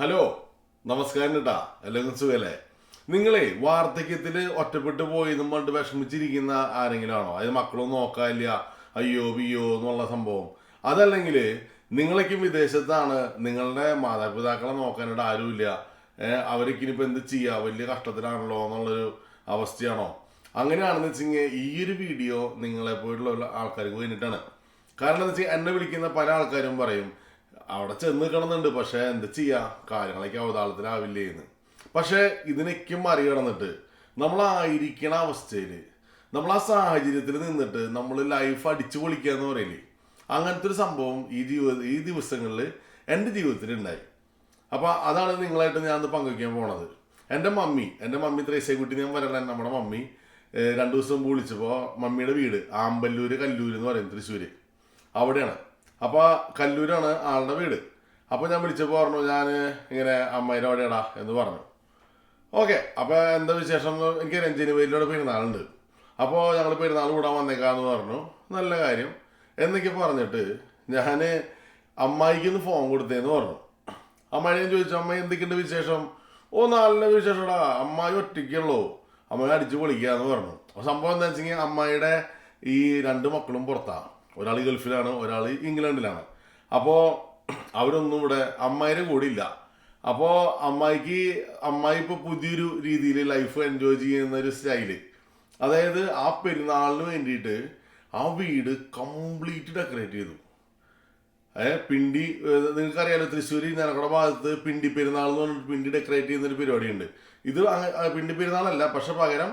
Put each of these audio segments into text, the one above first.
Hello നമസ്കാരം കേട്ടാ എല്ലാവർക്കും സുഖല്ലേ? നിങ്ങളെ വാർദ്ധക്യത്തിൽ ഒറ്റപ്പെട്ടു പോയി പണ്ട് വിഷമിച്ചിരിക്കുന്ന ആരെങ്കിലും ആണോ അതായത് മക്കളൊന്നും നോക്കാനില്ല അയ്യോ വിയോ എന്നുള്ള സംഭവം. അതല്ലെങ്കിൽ നിങ്ങളേക്കും വിദേശത്താണ് നിങ്ങളുടെ മാതാപിതാക്കളെ നോക്കാനായിട്ട് ആരുമില്ല അവർക്ക് ഇനിയിപ്പോൾ എന്ത് ചെയ്യുക വലിയ കഷ്ടത്തിലാണല്ലോ എന്നുള്ളൊരു അവസ്ഥയാണോ? അങ്ങനെയാണെന്ന് വെച്ച് കഴിഞ്ഞാൽ ഈ ഒരു വീഡിയോ നിങ്ങളെ പോയിട്ടുള്ള ആൾക്കാർക്ക് വേണ്ടിയിട്ടാണ്. കാരണം എന്താ വെച്ചാൽ എന്നെ വിളിക്കുന്ന പല ആൾക്കാരും പറയും അവിടെ ചെന്ന് കിടന്നുണ്ട്. പക്ഷേ എന്താ ചെയ്യാ? കാര്യങ്ങളൊക്കെ അവതാളത്തിലാവില്ലേ എന്ന് പക്ഷെ ഇതിനൊക്കെ മറികടന്നിട്ട് നമ്മളായിരിക്കണ അവസ്ഥയിൽ നമ്മൾ ആ സാഹചര്യത്തിൽ നിന്നിട്ട് നമ്മൾ ലൈഫ് അടിച്ചു പൊളിക്കുക എന്ന് പറയില്ലേ അങ്ങനത്തെ ഒരു സംഭവം ഈ ജീവിത ഈ ദിവസങ്ങളിൽ എന്റെ ജീവിതത്തിൽ ഉണ്ടായി അപ്പോൾ അതാണ് നിങ്ങളായിട്ട് ഞാൻ പങ്കുവയ്ക്കാൻ പോണത്. എന്റെ മമ്മി എന്റെ മമ്മി ത്രേസ്യക്കുട്ടി ഞാൻ വരലാൻ നമ്മുടെ മമ്മി രണ്ട് ദിവസം വിളിച്ചപ്പോൾ മമ്മിയുടെ വീട് ആമ്പല്ലൂര് കല്ലൂര് എന്ന് പറയും തൃശ്ശൂര്. അവിടെയാണ്. അപ്പോൾ കല്ലൂരാണ് ആളുടെ വീട്. അപ്പോൾ ഞാൻ വിളിച്ചപ്പോൾ പറഞ്ഞു ഞാൻ ഇങ്ങനെ അമ്മയുടെ അവിടെയാടാ എന്ന് പറഞ്ഞു. ഓക്കെ അപ്പോൾ എന്താ വിശേഷം എനിക്ക് രഞ്ജിനി രഞ്ജനുവരിലൂടെ പെരുന്നാളുണ്ട്. അപ്പോൾ ഞങ്ങൾ പെരുന്നാൾ കൂടാൻ വന്നേക്കാന്ന് പറഞ്ഞു. നല്ല കാര്യം. എന്നൊക്കെ പറഞ്ഞിട്ട് ഞാൻ അമ്മായിക്കൊന്ന് ഫോൺ കൊടുത്തേന്ന് പറഞ്ഞു. അമ്മായി ഞാൻ ചോദിച്ചു അമ്മ എന്തൊക്കെയുണ്ട് വിശേഷം? ഓ നല്ല വിശേഷടാ. അമ്മായി ഒറ്റയ്ക്കുള്ളൂ. അമ്മയെ അടിച്ചു പൊളിക്കാന്ന് പറഞ്ഞു. അപ്പോൾ സംഭവം എന്താ വെച്ചെങ്കിൽ അമ്മായിയുടെ ഈ രണ്ട് മക്കളും പുറത്താണ് ഒരാൾ ഗൾഫിലാണ് ഒരാൾ ഇംഗ്ലണ്ടിലാണ്. അപ്പോൾ അവരൊന്നും ഇവിടെ അമ്മായിരെ കൂടിയില്ല അപ്പോൾ അമ്മായിക്ക് അമ്മായി ഇപ്പോൾ പുതിയൊരു രീതിയിൽ ലൈഫ് എൻജോയ് ചെയ്യുന്ന ഒരു സ്റ്റൈൽ അതായത് ആ പെരുന്നാളിന് വേണ്ടിയിട്ട് ആ വീട് കംപ്ലീറ്റ് ഡെക്കറേറ്റ് ചെയ്തു. ഏ പിണ്ടി നിങ്ങൾക്കറിയാലോ തൃശ്ശൂർ ഞങ്ങളുടെ ഭാഗത്ത് പിണ്ടി പെരുന്നാൾ എന്ന് പറഞ്ഞിട്ട് പിണ്ടി ഡെക്കറേറ്റ് ചെയ്യുന്ന ഒരു പരിപാടിയുണ്ട്. ഇത് പിണ്ടി പെരുന്നാളല്ല പക്ഷെ പകരം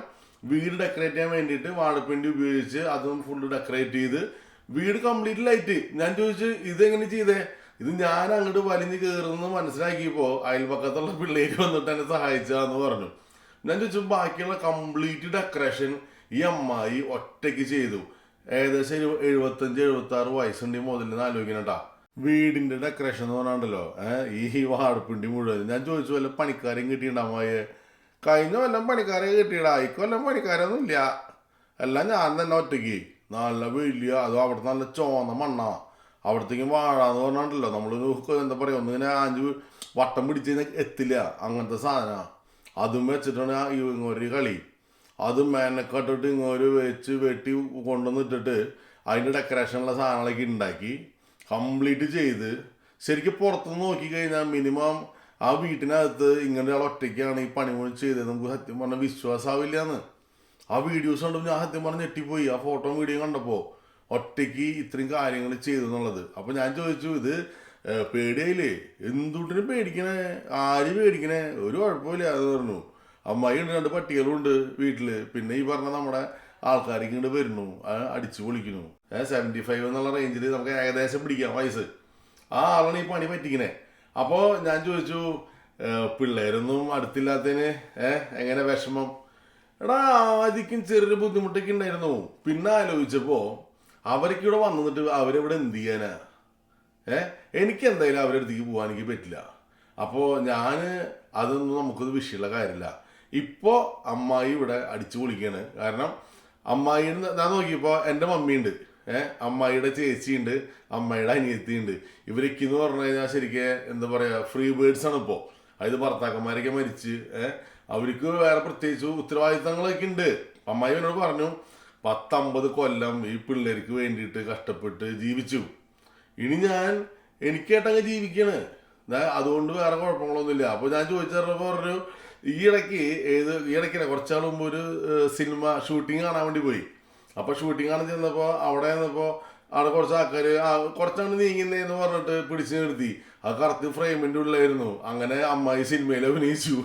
വീട് ഡെക്കറേറ്റ് ചെയ്യാൻ വേണ്ടിയിട്ട് വാഴപ്പിണ്ടി ഉപയോഗിച്ച് അതും ഫുള്ള് ഡെക്കറേറ്റ് ചെയ്ത് വീട് കംപ്ലീറ്റ് ലൈറ്റ് ഞാൻ ചോദിച്ചു ഇതെങ്ങനെ ചെയ്തേ? ഇത് ഞാൻ അങ്ങോട്ട് വലിഞ്ഞ് കയറുന്നു മനസ്സിലാക്കിയപ്പോൾ അയൽപക്കത്തുള്ള പിള്ളേര് വന്നിട്ട് എന്നെ സഹായിച്ചാന്ന് പറഞ്ഞു. ഞാൻ ചോദിച്ചു ബാക്കിയുള്ള കംപ്ലീറ്റ് ഡെക്കറേഷൻ ഈ അമ്മായി ഒറ്റയ്ക്ക് ചെയ്തു. ഏകദേശം എഴുപത്തി എഴുപത്തഞ്ച് എഴുപത്തി ആറ് വയസ്സുണ്ടെങ്കിൽ മുതലെന്ന് ആലോചിക്കണട്ടാ. വീടിന്റെ ഡെക്കറേഷൻ എന്ന് പറഞ്ഞാണ്ടല്ലോ ഈ വാടപ്പിണ്ടി മുഴുവൻ. ഞാൻ ചോദിച്ചു വല്ല പണിക്കാരെയും കിട്ടിയിട്ടുണ്ടാവുമായ കഴിഞ്ഞ കൊല്ലം പണിക്കാരെ കിട്ടിയിടാ. ഇക്കൊല്ലം പണിക്കാരൊന്നും ഇല്ല എല്ലാം ഞാൻ തന്നെ ഒറ്റയ്ക്ക്. നല്ല വലിയ അതോ അവിടെ നല്ല ചോന്ന മണ്ണാ. അവിടത്തേക്കും വാഴാന്ന് പറഞ്ഞാണ്ടല്ലോ നമ്മൾ എന്താ പറയാ ഒന്നിങ്ങനെ അഞ്ച് വട്ടം പിടിച്ച് എത്തില്ല അങ്ങനത്തെ സാധന. അതും വെച്ചിട്ടാണ് ഇങ്ങൊരു കളി. അത് മേനക്കെട്ടിട്ട് ഇങ്ങോട്ട് വെച്ച് വെട്ടി കൊണ്ടുവന്നിട്ടിട്ട് അതിന്റെ ഡെക്കറേഷനുള്ള സാധനങ്ങളൊക്കെ ഉണ്ടാക്കി കംപ്ലീറ്റ് ചെയ്ത് ശരിക്കും പുറത്തുനിന്ന് നോക്കിക്കഴിഞ്ഞാൽ മിനിമം ആ വീട്ടിനകത്ത് ഇങ്ങനെ ഒരാൾ ഒറ്റയ്ക്കാണ് ഈ പണി മുഴുവൻ ചെയ്തത്. നമുക്ക് സത്യം പറഞ്ഞാൽ വിശ്വാസമാവില്ല എന്ന് ആ വീഡിയോസ് കണ്ടു ഞാൻ സത്യം പറഞ്ഞ് ഞെട്ടിപ്പോയി. ആ ഫോട്ടോ വീഡിയോ കണ്ടപ്പോൾ ഒറ്റയ്ക്ക് ഇത്രയും കാര്യങ്ങൾ ചെയ്തു എന്നുള്ളത് അപ്പോൾ ഞാൻ ചോദിച്ചു ഇത് പേടിയായില്ലേ? എന്തുകൊണ്ടിനും പേടിക്കണേ? ആര് പേടിക്കണേ? ഒരു കുഴപ്പമില്ല അത് പറഞ്ഞു. അമ്മായി ഉണ്ട് രണ്ട് പട്ടികളുണ്ട് വീട്ടിൽ പിന്നെ ഈ പറഞ്ഞ നമ്മുടെ ആൾക്കാർക്ക് ഇങ്ങോട്ട് വരുന്നു അടിച്ചു പൊളിക്കുന്നു. സെവന്റി ഫൈവ് എന്നുള്ള റേഞ്ചിൽ നമുക്ക് ഏകദേശം പിടിക്കാം വയസ്സ്. ആ ആളാണ് ഈ പണി പറ്റിക്കണേ. അപ്പോൾ ഞാൻ ചോദിച്ചു പിള്ളേരൊന്നും അടുത്തില്ലാത്തതിന് എങ്ങനെ വിഷമം? എടാ ആദ്യം ചെറിയൊരു ബുദ്ധിമുട്ടൊക്കെ ഉണ്ടായിരുന്നു. പിന്നെ ആലോചിച്ചപ്പോൾ അവർക്ക് ഇവിടെ വന്നിട്ട് അവരെവിടെ എന്ത് ചെയ്യാനാ? ഏ? എനിക്ക് എന്തായാലും അവരുടെ അടുത്തേക്ക് പറ്റില്ല. അപ്പോ ഞാൻ അതൊന്നും നമുക്കൊരു വിഷയമുള്ള കാര്യമില്ല. ഇപ്പോ അമ്മായി ഇവിടെ അടിച്ചു പൊളിക്കാണ്. കാരണം അമ്മായി ഞാൻ നോക്കിയപ്പോൾ എന്റെ മമ്മിയുണ്ട്. ഏർ അമ്മായിയുടെ ചേച്ചിയുണ്ട്. അമ്മയുടെ അനിയത്തിയുണ്ട്. ഇവരൊക്കെ എന്ന് പറഞ്ഞു കഴിഞ്ഞാൽ ശരിക്കും എന്താ പറയാ ഫ്രീ ബേർഡ്സ് ആണ് ഇപ്പോൾ അതായത് ഭർത്താക്കന്മാരൊക്കെ മരിച്ച് അവർക്ക് വേറെ പ്രത്യേകിച്ച് ഉത്തരവാദിത്തങ്ങളൊക്കെ ഉണ്ട്. അമ്മായി എന്നോട് പറഞ്ഞു പത്തമ്പത് കൊല്ലം ഈ പിള്ളേർക്ക് വേണ്ടിയിട്ട് കഷ്ടപ്പെട്ട് ജീവിച്ചു. ഇനി ഞാൻ എനിക്കേട്ടങ്ങ് ജീവിക്കണ്. അതുകൊണ്ട് വേറെ കുഴപ്പങ്ങളൊന്നുമില്ല. അപ്പോൾ ഞാൻ ചോദിച്ചപ്പോൾ പറഞ്ഞു ഈ ഇടയ്ക്ക് ഏത് ഈ ഇടയ്ക്കിനെ കുറച്ചാൾ മുമ്പ് ഒരു സിനിമ ഷൂട്ടിംഗ് കാണാൻ വേണ്ടി പോയി. അപ്പോൾ ഷൂട്ടിംഗ് കാണാൻ ചെന്നപ്പോൾ അവിടെ ചെന്നപ്പോൾ അവിടെ കുറച്ച് ആൾക്കാർ കുറച്ചാണ് നീങ്ങുന്നതെന്ന് പറഞ്ഞിട്ട് പിടിച്ചു നിർത്തി. അത് കറുത്ത് ഫ്രെയിമിന്റെ ഉള്ളിലായിരുന്നു. അങ്ങനെ അമ്മായി സിനിമയിൽ അഭിനയിച്ചു.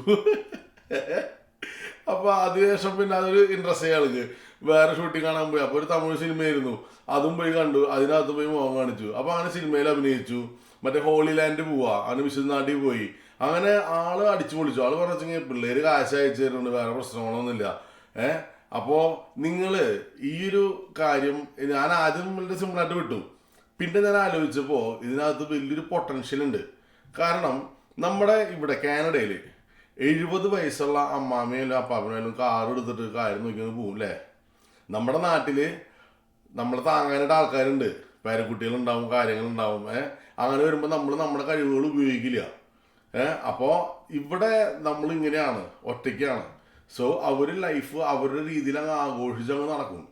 അപ്പൊ അതിനുശേഷം പിന്നെ അതൊരു ഇൻട്രസ്റ്റ് ആൾക്ക് വേറെ ഷൂട്ടിംഗ് കാണാൻ പോയി. അപ്പൊ ഒരു തമിഴ് സിനിമയായിരുന്നു അതും പോയി കണ്ടു. അതിനകത്ത് പോയി മുഖം കാണിച്ചു. അപ്പൊ അങ്ങനെ സിനിമയിൽ അഭിനയിച്ചു. മറ്റേ ഹോളി ലാൻഡ് പോവാ. അങ്ങനെ വിശ്വനാട്ടിൽ പോയി. അങ്ങനെ ആൾ അടിച്ചു പൊളിച്ചു. ആൾ പറഞ്ഞെങ്കിൽ പിള്ളേര് കാശ് അയച്ചു തരുന്നുണ്ട്. വേറെ പ്രശ്നങ്ങളൊന്നുമില്ല. ഏഹ് അപ്പോ നിങ്ങൾ ഈ ഒരു കാര്യം ഞാൻ ആദ്യം സിമ്പിളായിട്ട് വിട്ടു. പിന്നെ ഞാൻ ആലോചിച്ചപ്പോൾ ഇതിനകത്ത് വലിയൊരു പൊട്ടൻഷ്യൽ ഉണ്ട്. കാരണം നമ്മുടെ ഇവിടെ കാനഡയിൽ എഴുപത് വയസ്സുള്ള അമ്മാമയിലും അപ്പാപ്പനായാലും കാർ എടുത്തിട്ട് കാര്യം നോക്കിയൊന്ന് പോകും അല്ലേ നമ്മുടെ നാട്ടിൽ നമ്മൾ താങ്ങാനായിട്ട് ആൾക്കാരുണ്ട്. പേരക്കുട്ടികളുണ്ടാവും കാര്യങ്ങളുണ്ടാവും. ഏഹ് അങ്ങനെ വരുമ്പോൾ നമ്മൾ നമ്മുടെ കഴിവുകൾ ഉപയോഗിക്കില്ല. ഏഹ് അപ്പോൾ ഇവിടെ നമ്മൾ ഇങ്ങനെയാണ് ഒറ്റയ്ക്കാണ്. സോ അവർ ലൈഫ് അവരുടെ രീതിയിൽ അങ്ങ് ആഘോഷിച്ച് അങ്ങ് നടക്കും.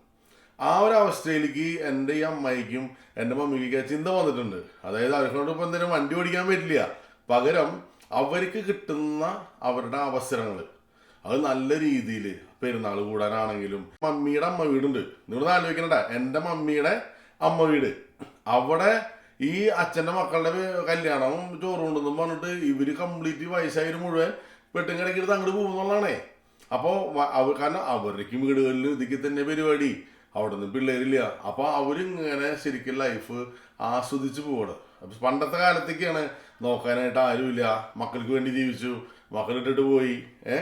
ആ ഒരു അവസ്ഥയിലേക്ക് എന്റെ ഈ അമ്മായിക്കും എന്റെ മമ്മിക്കൊക്കെ ചിന്ത വന്നിട്ടുണ്ട്. അതായത് അവർക്കോട് ഇപ്പം എന്തെങ്കിലും വണ്ടി ഓടിക്കാൻ പറ്റില്ല. പകരം അവർക്ക് കിട്ടുന്ന അവരുടെ അവസരങ്ങൾ അത് നല്ല രീതിയിൽ പെരുന്നാൾ കൂടാനാണെങ്കിലും മമ്മിയുടെ അമ്മ വീടുണ്ട്. നിങ്ങൾ ആലോചിക്കണ്ട എന്റെ മമ്മിയുടെ അമ്മ വീട്. അവിടെ ഈ അച്ഛന്റെ മക്കളുടെ കല്യാണവും ചോറുണ്ടെന്നും പറഞ്ഞിട്ട് ഇവർ കംപ്ലീറ്റ് വയസ്സായി മുഴുവൻ വെട്ടും കിടക്കിട്ട് അങ്ങോട്ട് പോകുന്നുള്ളതാണേ അപ്പോൾ അവർ കാരണം അവർക്ക് വീടുകളിൽ ഇതൊക്കെ തന്നെ പരിപാടി. അവിടെ നിന്ന് പിള്ളേരില്ല. അപ്പോൾ അവരിങ്ങനെ ശരിക്കും ലൈഫ് ആസ്വദിച്ച് പോവാണ്. അപ്പൊ പണ്ടത്തെ കാലത്തേക്കാണ് നോക്കാനായിട്ട് ആരുമില്ല. മക്കൾക്ക് വേണ്ടി ജീവിച്ചു. മക്കളിട്ടിട്ട് പോയി. ഏ?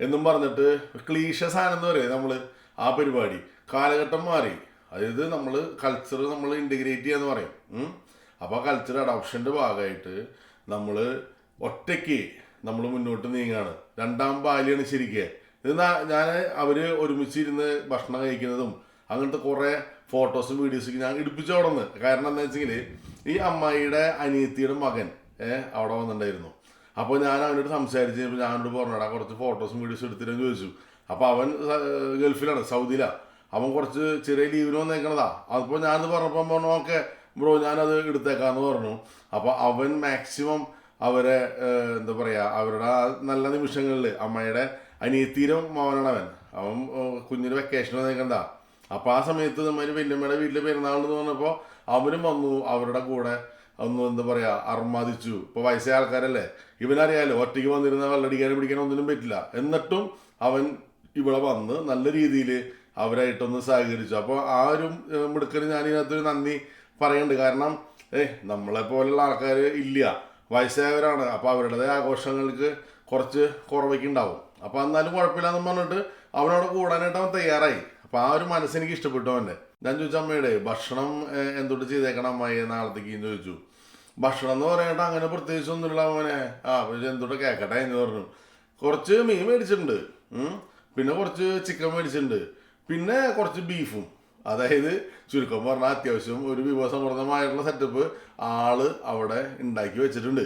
എന്നും പറഞ്ഞിട്ട് ക്ലീശ സാധനം എന്ന് പറയും നമ്മൾ ആ പരിപാടി. കാലഘട്ടം മാറി. അതായത് നമ്മൾ കൾച്ചർ നമ്മൾ ഇന്റഗ്രേറ്റ് ചെയ്യാന്ന് പറയും. അപ്പോൾ കൾച്ചർ അഡോപ്ഷന്റെ ഭാഗമായിട്ട് നമ്മൾ ഒറ്റയ്ക്ക് നമ്മൾ മുന്നോട്ട് നീങ്ങാണ്. രണ്ടാം ബാല്യാണ് ശരിക്ക്. ഇത് ഞാൻ അവർ ഒരുമിച്ചിരുന്ന് ഭക്ഷണം കഴിക്കുന്നതും അങ്ങനത്തെ കുറേ ഫോട്ടോസും വീഡിയോസും ഞാൻ ഇടിപ്പിച്ചോടന്ന് കാരണം എന്താ വെച്ചെങ്കിൽ ഈ അമ്മായിയുടെ അനിയത്തിയുടെ മകൻ അവിടെ വന്നിട്ടുണ്ടായിരുന്നു. അപ്പോൾ ഞാൻ അവനോട് സംസാരിച്ച് കഴിഞ്ഞപ്പോൾ ഞാനോട് പറഞ്ഞടാ കുറച്ച് ഫോട്ടോസും വീഡിയോസും എടുത്തിട്ടെന്ന് ചോദിച്ചു. അപ്പോൾ അവൻ ഗൾഫിലാണ് സൗദിയിലാണ് അവൻ കുറച്ച് ചെറിയ ലീവിന് വന്നേക്കണതാ. അപ്പോൾ ഞാനത് പറഞ്ഞപ്പോൾ പറഞ്ഞു ഓക്കെ ബ്രോ ഞാനത് എടുത്തേക്കാന്ന് പറഞ്ഞു. അപ്പോൾ അവൻ മാക്സിമം അവരെ എന്താ പറയുക അവരുടെ ആ നല്ല നിമിഷങ്ങളിൽ അമ്മയുടെ അനിയത്തീരം മോനാണ് അവൻ. അവൻ കുഞ്ഞിന് വെക്കേഷൻ വന്നേക്കണ്ട അപ്പോൾ ആ സമയത്ത് നമ്മൾ വല്യമ്മയുടെ വീട്ടിൽ പെരുന്നാളെന്ന് പറഞ്ഞപ്പോൾ അവനും വന്നു അവരുടെ കൂടെ ഒന്ന് എന്താ പറയാ അർമാദിച്ചു. ഇപ്പൊ വയസ്സായ ആൾക്കാരല്ലേ? ഇവനറിയാലോ ഒറ്റയ്ക്ക് വന്നിരുന്ന വെള്ളടിക്കാനും പിടിക്കാനും ഒന്നിനും പറ്റില്ല. എന്നിട്ടും അവൻ ഇവിടെ വന്ന് നല്ല രീതിയിൽ അവരായിട്ടൊന്ന് സഹകരിച്ചു. അപ്പോൾ ആ ഒരു മിടുക്കന് ഞാൻ ഇതിനകത്തൊരു നന്ദി പറയുന്നുണ്ട് കാരണം ഏഹ് നമ്മളെ പോലുള്ള ആൾക്കാർ ഇല്ല. വയസ്സായവരാണ്. അപ്പോൾ അവരുടെ ആഘോഷങ്ങൾക്ക് കുറച്ച് കുറവൊക്കെ ഉണ്ടാവും. അപ്പോൾ എന്നാലും കുഴപ്പമില്ലാന്ന് പറഞ്ഞിട്ട് അവനോട് കൂടാനായിട്ട് അവൻ തയ്യാറായി. അപ്പോൾ ആ ഒരു മനസ്സെനിക്ക് ഇഷ്ടപ്പെട്ടു അവന്റെ ഞാൻ ചോദിച്ചു അമ്മയുടെ ഭക്ഷണം എന്തോട്ട് ചെയ്തേക്കണം അമ്മായി? നാളത്തേക്ക് ചോദിച്ചു. ഭക്ഷണം എന്ന് പറയട്ടെ അങ്ങനെ പ്രത്യേകിച്ച് ഒന്നുമില്ല അവനെ ആ പക്ഷെ എന്തുകൊണ്ട് കേക്കട്ടെ? എന്ന് പറഞ്ഞു. കുറച്ച് മീൻ മേടിച്ചിട്ടുണ്ട്. പിന്നെ കുറച്ച് ചിക്കൻ മേടിച്ചിട്ടുണ്ട്. പിന്നെ കുറച്ച് ബീഫും. അതായത് ചുരുക്കം പറഞ്ഞാൽ അത്യാവശ്യം ഒരു വിഭവസമൃദ്ധമായിട്ടുള്ള സെറ്റപ്പ് ആൾ അവിടെ ഉണ്ടാക്കി വെച്ചിട്ടുണ്ട്.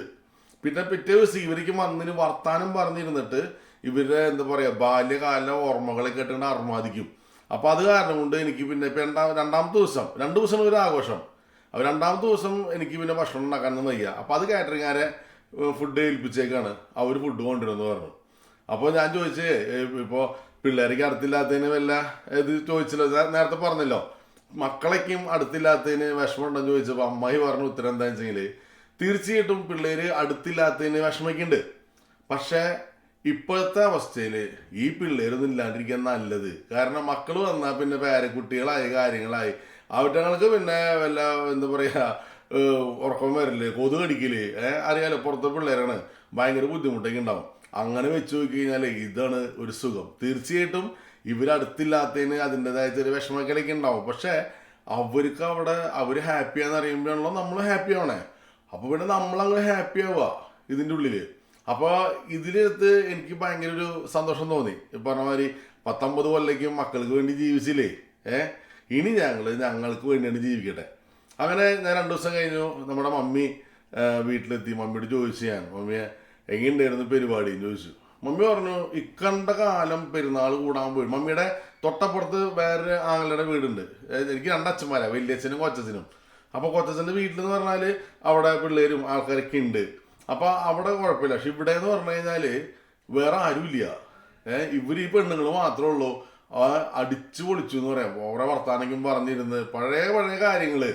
പിന്നെ പിറ്റേ ദിവസം ഇവർക്ക് വന്നിന് വർത്താനം പറഞ്ഞിരുന്നിട്ട് ഇവരുടെ എന്താ പറയാ ബാല്യകാല ഓർമ്മകളെ കേട്ടുകൊണ്ട് അർമാദിക്കും. അപ്പൊ അത് കാരണം കൊണ്ട് എനിക്ക് പിന്നെ ഇപ്പം രണ്ടാം രണ്ടാമത്തെ ദിവസം രണ്ട് ദിവസം ഒരു ആഘോഷം. അപ്പോൾ രണ്ടാമത്തെ ദിവസം എനിക്ക് പിന്നെ ഭക്ഷണം ഉണ്ടാക്കാനൊന്നും വയ്യ. അപ്പോൾ അത് കാറ്ററിംഗാരെ ഫുഡ് ഏൽപ്പിച്ചേക്കാണ്. അവർ ഫുഡ് കൊണ്ടുവരുമെന്ന് പറഞ്ഞു. അപ്പോൾ ഞാൻ ചോദിച്ചേ ഇപ്പോൾ പിള്ളേർക്ക് അടുത്തില്ലാത്തതിന് വല്ല ഇത് ചോദിച്ചല്ലോ? നേരത്തെ പറഞ്ഞല്ലോ. മക്കളേക്കും അടുത്തില്ലാത്തതിന് വിഷമമുണ്ടെന്ന് ചോദിച്ചപ്പോൾ അമ്മായി പറഞ്ഞ ഉത്തരം എന്താണെന്ന് വെച്ചെങ്കിൽ തീർച്ചയായിട്ടും പിള്ളേർ അടുത്തില്ലാത്തതിന് വിഷമിക്കുന്നുണ്ട് പക്ഷേ ഇപ്പോഴത്തെ അവസ്ഥയിൽ ഈ പിള്ളേരൊന്നും ഇല്ലാണ്ടിരിക്കാൻ നല്ലത്. കാരണം മക്കൾ വന്നാൽ പിന്നെ പേരക്കുട്ടികളായി കാര്യങ്ങളായി. അവറ്റങ്ങൾക്ക് പിന്നെ വല്ല എന്താ പറയുക ഉറക്കം വരില്ലേ കൊതു കടിക്കൽ ഏഹ് അറിയാലോ പുറത്തെ പിള്ളേരാണ്. ഭയങ്കര ബുദ്ധിമുട്ടൊക്കെ ഉണ്ടാവും. അങ്ങനെ വെച്ച് നോക്കി കഴിഞ്ഞാൽ ഇതാണ് ഒരു സുഖം. തീർച്ചയായിട്ടും ഇവരടുത്തില്ലാത്തതിന് അതിന്റെതായ ചെറിയ വിഷമക്കലൊക്കെ ഉണ്ടാവും. പക്ഷേ അവർക്ക് അവിടെ അവർ ഹാപ്പിയാന്ന് അറിയുമ്പോഴാണല്ലോ നമ്മൾ ഹാപ്പി ആവണേ. അപ്പോൾ പിന്നെ നമ്മളങ്ങ് ഹാപ്പി ആവുക ഇതിന്റെ ഉള്ളിൽ അപ്പോൾ ഇതിനകത്ത് എനിക്ക് ഭയങ്കര ഒരു സന്തോഷം തോന്നി. പറഞ്ഞ മാതിരി പത്തൊമ്പത് കൊല്ലയ്ക്കും മക്കൾക്ക് വേണ്ടി ജീവിച്ചില്ലേ? ഏ? ഇനി ഞങ്ങൾ ഞങ്ങൾക്ക് വേണ്ടിയാണ് ജീവിക്കട്ടെ. അങ്ങനെ ഞാൻ രണ്ട് ദിവസം കഴിഞ്ഞു. നമ്മുടെ മമ്മി വീട്ടിലെത്തി. മമ്മിയോട് ചോദിച്ചു ഞാൻ. മമ്മിയെ എങ്ങനെയുണ്ടായിരുന്നു പരിപാടി? ചോദിച്ചു. മമ്മി പറഞ്ഞു ഇക്കണ്ട കാലം പെരുന്നാൾ കൂടാൻ പോയി. മമ്മിയുടെ തൊട്ടപ്പുറത്ത് വേറൊരു ആങ്ങളുടെ വീടുണ്ട്. എനിക്ക് രണ്ടച്ഛന്മാരാണ് വലിയച്ഛനും കൊച്ചച്ഛനും. അപ്പോൾ കൊച്ചച്ഛന്റെ വീട്ടിൽ എന്ന് പറഞ്ഞാൽ അവിടെ പിള്ളേരും ആൾക്കാരൊക്കെ ഉണ്ട്. അപ്പോൾ അവിടെ കുഴപ്പമില്ല. പക്ഷെ ഇവിടെ എന്ന് പറഞ്ഞു കഴിഞ്ഞാൽ വേറെ ആരുമില്ല. ഏഹ് ഇവർ ഈ പെണ്ണുങ്ങൾ മാത്രമേ ഉള്ളൂ. അടിച്ചു പൊളിച്ചു എന്ന് പറയാം. ഓരോ വർത്താനക്കും പറഞ്ഞിരുന്ന്. പഴയ പഴയ കാര്യങ്ങൾ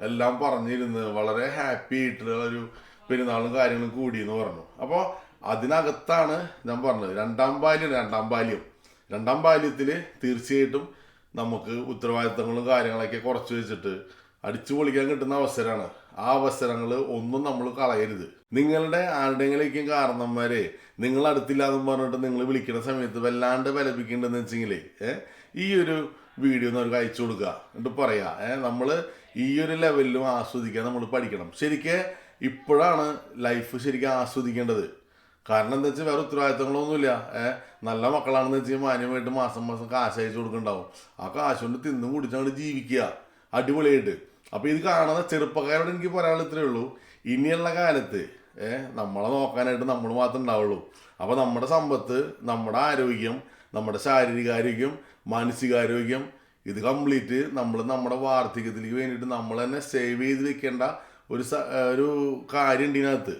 എല്ലാം പറഞ്ഞിരുന്ന്. വളരെ ഹാപ്പി ആയിട്ടുള്ള ഒരു പെരുന്നാളും കാര്യങ്ങളും കൂടി എന്ന് പറഞ്ഞു. അപ്പോൾ അതിനകത്താണ് ഞാൻ പറഞ്ഞത്. രണ്ടാം ബാല്യം രണ്ടാം ബാല്യം. രണ്ടാം ബാല്യത്തിൽ തീർച്ചയായിട്ടും നമുക്ക് ഉത്തരവാദിത്തങ്ങളും കാര്യങ്ങളൊക്കെ കുറച്ച് വെച്ചിട്ട് അടിച്ചു പൊളിക്കാൻ കിട്ടുന്ന അവസരമാണ് ആ അവസരങ്ങൾ ഒന്നും നമ്മൾ കളയരുത്. നിങ്ങളുടെ ആരുടെങ്കിലേക്കും കാരണന്മാരെ നിങ്ങൾ അടുത്തില്ലാന്ന് പറഞ്ഞിട്ട് നിങ്ങൾ വിളിക്കുന്ന സമയത്ത് വല്ലാണ്ട് വിലപിക്കേണ്ടതെന്ന് വെച്ചെങ്കിലേ ഏഹ് ഈ ഒരു വീഡിയോ അവർക്ക് അയച്ചു കൊടുക്കുക. എന്നിട്ട് പറയാ ഏഹ് നമ്മൾ ഈ ഒരു ലെവലിലും ആസ്വദിക്കാൻ നമ്മൾ പഠിക്കണം. ശരിക്ക് ഇപ്പോഴാണ് ലൈഫ് ശരിക്കും ആസ്വദിക്കേണ്ടത്. കാരണം എന്താ വെച്ചാൽ വേറെ ഉത്തരവാദിത്തങ്ങളൊന്നുമില്ല. ഏഹ് നല്ല മക്കളാണെന്ന് വെച്ചാൽ മാന്യമായിട്ട് മാസം മാസം കാശ് അയച്ചു കൊടുക്കുന്നുണ്ടാവും ആ കാശ് കൊണ്ട് തിന്നും കുടിച്ചങ്ങോട്ട് ജീവിക്കുക. അടിപൊളിയായിട്ട്. അപ്പൊ ഇത് കാണുന്ന ചെറുപ്പക്കാരോട് എനിക്ക് പറയാനുള്ള ഇത്രയേ ഉള്ളൂ. ഇനിയുള്ള കാലത്ത് ഏഹ് നമ്മളെ നോക്കാനായിട്ട് നമ്മൾ മാത്രം ഉണ്ടാവുള്ളൂ. അപ്പോൾ നമ്മുടെ സമ്പത്ത് നമ്മുടെ ആരോഗ്യം നമ്മുടെ ശാരീരികാരോഗ്യം മാനസികാരോഗ്യം ഇത് കംപ്ലീറ്റ് നമ്മൾ നമ്മുടെ വാർദ്ധക്യത്തിലേക്ക് വേണ്ടിയിട്ട് നമ്മൾ തന്നെ സേവ് ചെയ്ത് വെക്കേണ്ട ഒരു ഒരു കാര്യം ഉണ്ട് ഇതിനകത്ത്.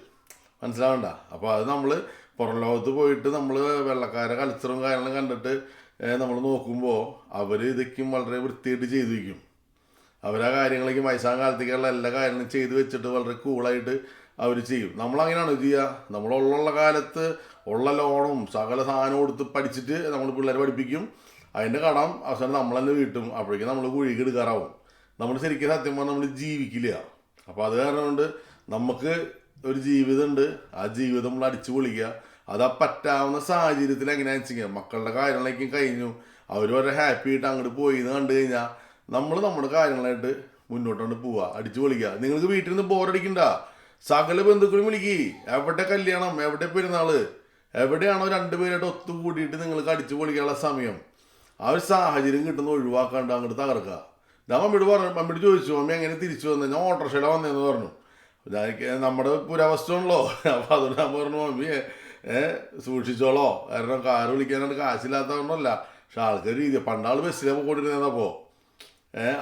മനസ്സിലാവണ്ട? അപ്പോൾ അത് നമ്മൾ പുറം ലോകത്ത് പോയിട്ട് നമ്മൾ വെള്ളക്കാരെ കൾച്ചറും കാര്യങ്ങളും കണ്ടിട്ട് നമ്മൾ നോക്കുമ്പോൾ അവർ ഇതൊക്കെയും വളരെ വൃത്തിയായിട്ട് ചെയ്തു വയ്ക്കും അവരാ കാര്യങ്ങളേക്ക് വയസ്സാം കാലത്തേക്കുള്ള എല്ലാ കാര്യങ്ങളും ചെയ്തു വെച്ചിട്ട് വളരെ കൂളായിട്ട് അവർ ചെയ്യും. നമ്മളങ്ങനെയാണ് ചെയ്യുക നമ്മളുള്ള കാലത്ത് ഉള്ള ലോണും സകല സാധനം കൊടുത്ത് പഠിച്ചിട്ട് നമ്മൾ പിള്ളേരെ പഠിപ്പിക്കും. അതിന്റെ കടം അവസാനം നമ്മൾ തന്നെ വീട്ടും. അപ്പോഴേക്കും നമ്മൾ കുഴിക്ക് എടുക്കാറാവും. നമ്മൾ ശരിക്കും സത്യം പറഞ്ഞാൽ നമ്മൾ ജീവിക്കില്ല. അപ്പോൾ അത് കാരണം കൊണ്ട് നമുക്ക് ഒരു ജീവിതമുണ്ട്. ആ ജീവിതം നമ്മൾ അടിച്ചു പൊളിക്കുക. അത് ആ പറ്റാവുന്ന സാഹചര്യത്തിൽ എങ്ങനെയാണെന്ന് വെച്ചാൽ മക്കളുടെ കാര്യങ്ങളേക്കും കഴിഞ്ഞു. അവർ വളരെ ഹാപ്പി ആയിട്ട് അങ്ങോട്ട് പോയി എന്ന് കണ്ടു കഴിഞ്ഞാൽ നമ്മൾ നമ്മുടെ കാര്യങ്ങളായിട്ട് മുന്നോട്ടാണ് പോവുക അടിച്ചു പൊളിക്കുക നിങ്ങൾക്ക് വീട്ടിൽ നിന്ന് ബോറടിക്കണ്ട? സകല ബന്ധുക്കളും വിളിക്കി. എവിടെ കല്യാണം എവിടെ പെരുന്നാൾ എവിടെയാണോ രണ്ടുപേരായിട്ട് ഒത്തുകൂടിയിട്ട് നിങ്ങൾക്ക് അടിച്ചു പൊളിക്കാനുള്ള സമയം. ആ ഒരു സാഹചര്യം കിട്ടുന്ന ഒഴിവാക്കാണ്ട് അങ്ങോട്ട് തകർക്കുക ഞാൻ മമ്മിയോട് പറഞ്ഞു മമ്മിയോട് ചോദിച്ചു മമ്മി എങ്ങനെ തിരിച്ചു വന്നത് ഞാൻ ഓട്ടോറിക്ഷയുടെ വന്നതെന്ന് പറഞ്ഞു. ഞാൻ നമ്മുടെ പുരാവസ്ഥയാണല്ലോ അപ്പോൾ അതുകൊണ്ട് ഞാൻ പറഞ്ഞു മമ്മിയെ ഏഹ് സൂക്ഷിച്ചോളോ. കാരണം കാറ് വിളിക്കാനായിട്ട് കാശില്ലാത്തതുകൊണ്ടല്ല. പക്ഷെ ആൾക്കാർ രീതി പണ്ടാൾ ബസ്സിലാണ് പോയിക്കൊണ്ടിരുന്നപ്പോൾ ഏഹ്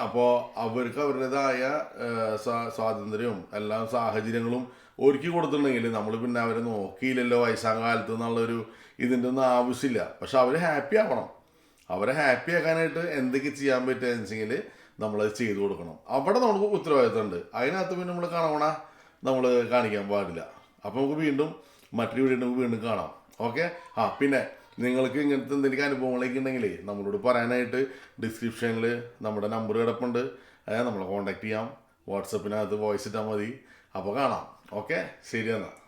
അപ്പോൾ അവർക്ക് അവരുടേതായ സ്വാതന്ത്ര്യവും എല്ലാ സാഹചര്യങ്ങളും ഒരുക്കി കൊടുത്തിട്ടുണ്ടെങ്കിൽ നമ്മൾ പിന്നെ അവരെ നോക്കിയില്ലല്ലോ വയസ്സാം കാലത്ത് എന്നുള്ളൊരു ഇതിന്റെ ഒന്നും ആവശ്യമില്ല. പക്ഷെ അവർ ഹാപ്പി ആവണം. അവരെ ഹാപ്പി ആക്കാനായിട്ട് എന്തൊക്കെ ചെയ്യാൻ പറ്റുക വെച്ചെങ്കിൽ നമ്മളത് ചെയ്തു കൊടുക്കണം. അവിടെ നമുക്ക് ഉത്തരവാദിത്തമുണ്ട്. അതിനകത്ത് പിന്നെ നമ്മൾ കാണണ നമ്മൾ കാണിക്കാൻ പാടില്ല. അപ്പോൾ നമുക്ക് വീണ്ടും മറ്റൊരു വീഡിയോ വീണ്ടും കാണാം. ഓക്കെ? ആ പിന്നെ നിങ്ങൾക്ക് ഇങ്ങനത്തെ എന്തെങ്കിലും അനുഭവങ്ങളൊക്കെ ഉണ്ടെങ്കിൽ നമ്മളോട് പറയാനായിട്ട് ഡിസ്ക്രിപ്ഷനിൽ നമ്മുടെ നമ്പർ കിടപ്പുണ്ട്. നമ്മളെ കോൺടാക്ട് ചെയ്യാം. വാട്സപ്പിനകത്ത് വോയിസ് ഇട്ടാൽ മതി. അപ്പോൾ കാണാം. ഓക്കെ ശരി എന്നാൽ